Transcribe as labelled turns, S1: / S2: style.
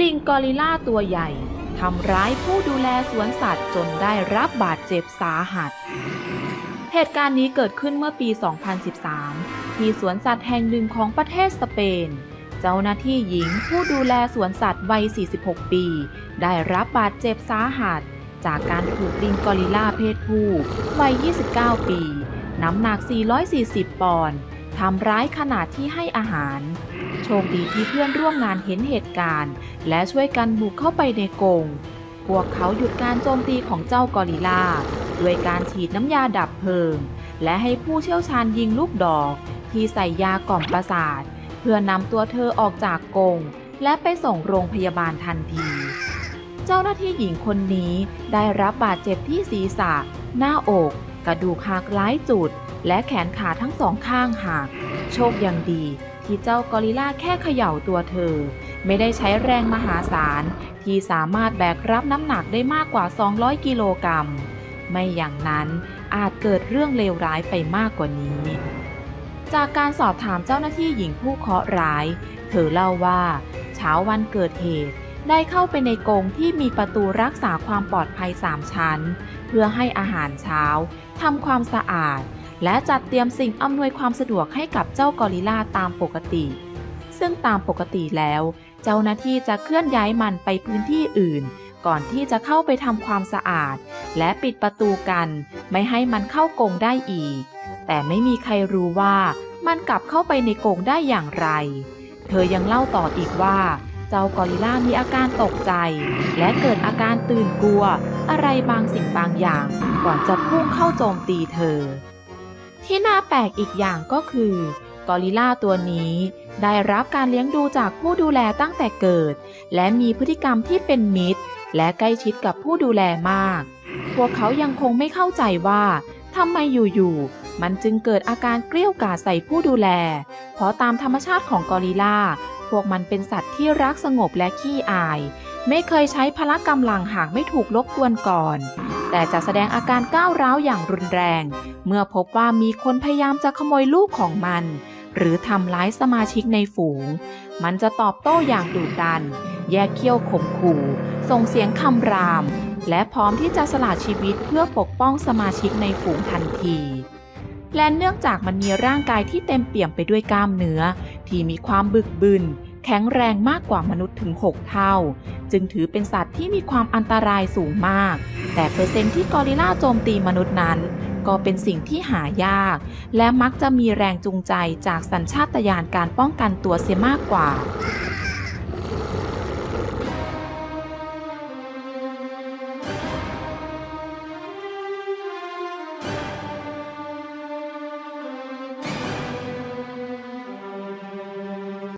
S1: ลิงกอริลลาตัวใหญ่ทำร้ายผู้ดูแลสวนสัตว์จนได้รับบาดเจ็บสาหัส เหตุการณ์นี้เกิดขึ้นเมื่อปี 2013 ที่สวนสัตว์แห่งหนึ่งของประเทศสเปน เจ้าหน้าที่หญิงผู้ดูแลสวนสัตว์วัย 46 ปี ได้รับบาดเจ็บสาหัส จากการถูกลิงกอริลลาเพศผู้วัย 29 ปี น้ำหนัก 440 ปอนด์ ทำร้ายขณะที่ให้อาหาร โชคดีที่เพื่อนร่วมงานเห็นเหตุการณ์ และช่วยกันบุกเข้าไปในกรงพวกเขาหยุดการโจมตีของเจ้ากอริลลาด้วยการฉีดน้ำยาดับเพลิง และให้ผู้เชี่ยวชาญยิงลูกดอก ที่ใส่ยากล่อมประสาท เพื่อนำตัวเธอออกจากกรงและไปส่งโรงพยาบาลทันที เจ้าหน้าที่หญิงคนนี้ได้รับบาดเจ็บที่ศีรษะ หน้าอก กระดูกหักหลายจุด และแขนขาทั้งสองข้างหัก โชคยังดีที่เจ้ากอริลลาแค่เขย่าตัวเธอ ไม่ได้ใช้แรงมหาศาล ที่สามารถแบกรับน้ำหนักได้มากกว่า 200 กิโลกรัม ไม่อย่างนั้นอาจเกิดเรื่องเลวร้ายไปมากกว่านี้ จากการสอบถามเจ้าหน้าที่หญิงผู้เคราะห์ร้าย เธอเล่าว่า เช้าวันเกิดเหตุได้เข้าไปในกรงที่มีประตูรักษาความปลอดภัย3ชั้น เพื่อให้อาหารเช้าทำความสะอาด และจัดเตรียมสิ่งอำนวยความสะดวกให้กับเจ้ากอริลลาตามปกติ ซึ่งตามปกติแล้ว เจ้าหน้าที่จะเคลื่อนย้ายมันไปพื้นที่อื่น ก่อนที่จะเข้าไปทำความสะอาด และปิดประตูกัน ไม่ให้มันเข้ากรงได้อีก แต่ไม่มีใครรู้ว่ามันกลับเข้าไปในกรงได้อย่างไร เธอยังเล่าต่ออีกว่าเจ้ากอริลลามีอาการตกใจ และเกิดอาการตื่นกลัว อะไรบางสิ่งบางอย่าง ก่อนจะพุ่งเข้าโจมตีเธอ ที่น่าแปลกอีกอย่างก็คือกอริลลาตัวนี้ได้รับการเลี้ยงดูจากผู้ดูแลตั้งแต่เกิด และมีพฤติกรรมที่เป็นมิตร และใกล้ชิดกับผู้ดูแลมาก พวกเขายังคงไม่เข้าใจว่าทำไมอยู่ๆมันจึงเกิดอาการเกลี้ยวกล่อมใส่ผู้ดูแล เพราะตามธรรมชาติของกอริลลาพวกมันเป็นสัตว์ที่รักสงบและขี้อาย ไม่เคยใช้พละกำลังหากไม่ถูกรบกวนก่อน แต่จะแสดงอาการก้าวร้าวอย่างรุนแรง เมื่อพบว่ามีคนพยายามจะขโมยลูกของมัน หรือทำร้ายสมาชิกในฝูง มันจะตอบโต้อย่างดุดัน แยกเขี้ยวข่มขู่ส่งเสียงคำราม และพร้อมที่จะสละชีวิตเพื่อปกป้องสมาชิกในฝูงทันทีและเนื่องจากมันมีร่างกายที่เต็มเปี่ยมไปด้วยกล้ามเนื้อ ที่มีความบึกบึน แข็งแรงมากกว่ามนุษย์ถึง 6 เท่า จึงถือเป็นสัตว์ที่มีความอันตรายสูงมาก แต่เปอร์เซ็นต์ที่กอริลลาโจมตีมนุษย์นั้น ก็เป็นสิ่งที่หายาก และมักจะมีแรงจูงใจจากสัญชาตญาณการป้องกันตัวเสียมากกว่า